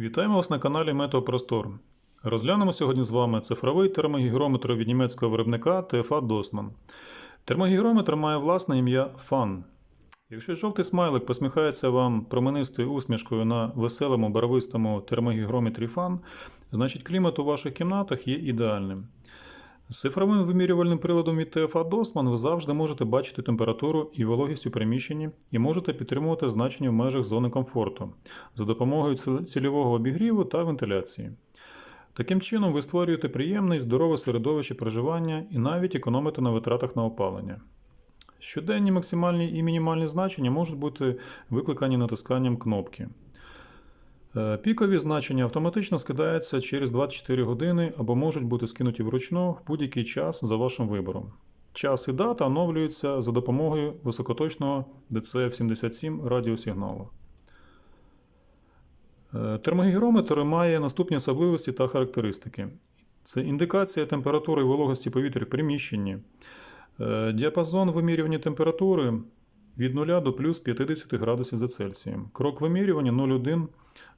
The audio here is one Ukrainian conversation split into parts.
Вітаємо вас на каналі Метеопростор. Розглянемо сьогодні з вами цифровий термогігрометр від німецького виробника TFA Досман. Термогігрометр має власне ім'я FAN. Якщо жовтий смайлик посміхається вам променистою усмішкою на веселому барвистому термогігрометрі FAN, значить клімат у ваших кімнатах є ідеальним. З цифровим вимірювальним приладом від TFA Dossmann ви завжди можете бачити температуру і вологість у приміщенні і можете підтримувати значення в межах зони комфорту за допомогою цільового обігріву та вентиляції. Таким чином, ви створюєте приємне і здорове середовище проживання і навіть економите на витратах на опалення. Щоденні максимальні і мінімальні значення можуть бути викликані натисканням кнопки. Е, Пікові значення автоматично скидаються через 24 години або можуть бути скинуті вручну в будь-який час за вашим вибором. Час і дата оновлюються за допомогою високоточного DCF-77 радіосигналу. Е, Термогігрометр має наступні особливості та характеристики: це індикація температури і вологості повітря в приміщенні, е, діапазон вимірювання температури від 0 до плюс 50 градусів за Цельсієм, крок вимірювання 0,1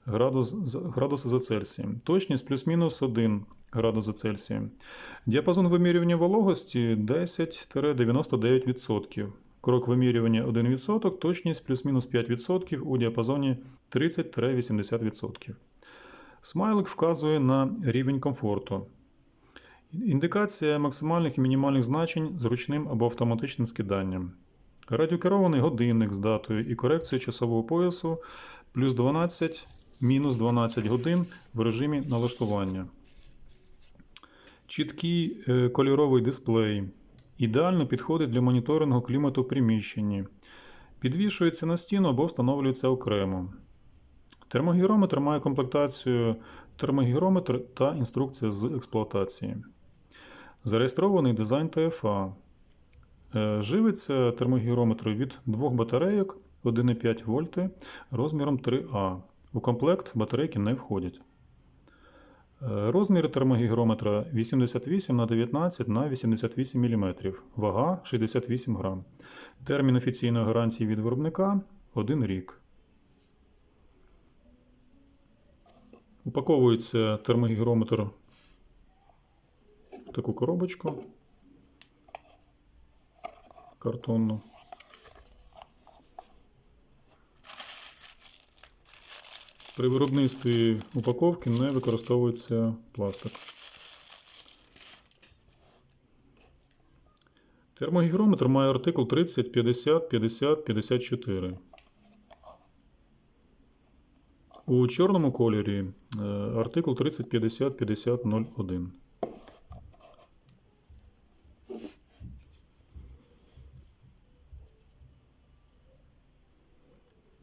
градус, градуса за Цельсієм, точність плюс-мінус 1 градус за Цельсієм, діапазон вимірювання вологості 10-99%. Крок вимірювання 1%, точність плюс-мінус 5% у діапазоні 30-80%. Смайлик вказує на рівень комфорту. Індикація максимальних і мінімальних значень з ручним або автоматичним скиданням. Радіокерований годинник з датою і корекцією часового поясу плюс 12 мінус 12 годин в режимі налаштування. Чіткий е, кольоровий дисплей. Ідеально підходить для моніторингу клімату в приміщенні. Підвішується на стіну або встановлюється окремо. Термогірометр має комплектацію термогірометр та інструкція з експлуатації. Зареєстрований дизайн ТФА. Е, Живиться термогірометр від двох батарейок 1,5 вольти розміром 3А. У комплект батарейки не входять. Е, Розміри термогігрометра 88 на 19 на 88 мм, вага 68 грам. Термін офіційної гарантії від виробника 1 рік. Упаковується термогігрометр в таку коробочку картонну. При виробництві упаковки не використовується пластик. Термогігрометр має артикул 30 50 50 54. У чорному кольорі е, артикул 30 50 50 01.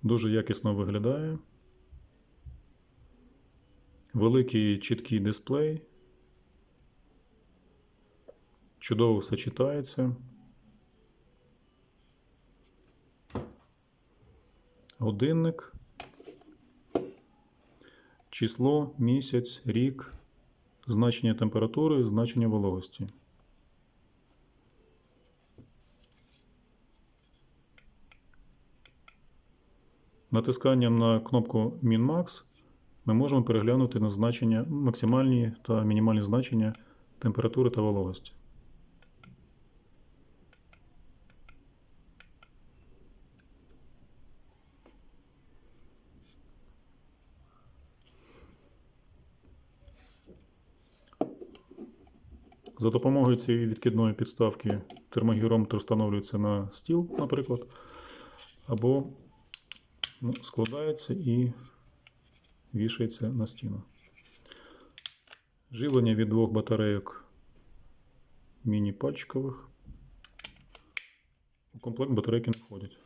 Дуже якісно виглядає. Великий чіткий дисплей. Чудово все читається. Годинник. Число, місяць, рік, значення температури, значення вологості. Натисканням на кнопку Min-Max ми можемо переглянути на значення максимальні та мінімальні значення температури та вологості. За допомогою цієї відкидної підставки термогірометр встановлюється на стіл, наприклад, або ну, складається і вішається на стіну. Живлення від двох батарейок міні-пальчикових. У комплект батарейки не входять.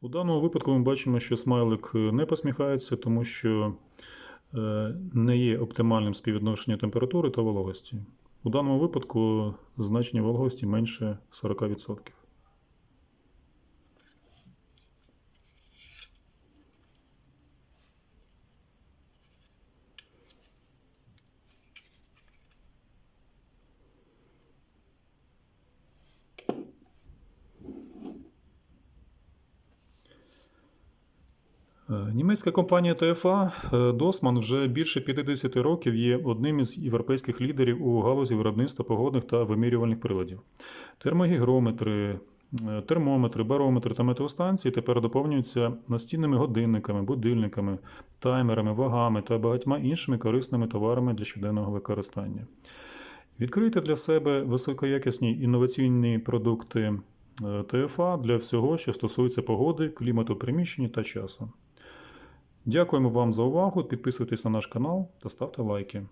У даному випадку ми бачимо, що смайлик не посміхається, тому що е, не є оптимальним співвідношення температури та вологості. У даному випадку значення вологості менше 40%. Німецька компанія ТФА е, Досман вже більше 50 років є одним із європейських лідерів у галузі виробництва погодних та вимірювальних приладів. Термогігрометри, е, термометри, барометри та метеостанції тепер доповнюються настінними годинниками, будильниками, таймерами, вагами та багатьма іншими корисними товарами для щоденного використання. Відкрийте для себе високоякісні інноваційні продукти е, ТФА для всього, що стосується погоди, клімату, приміщення та часу. Дякуємо вам за увагу. Підписуйтесь на наш канал та ставте лайки.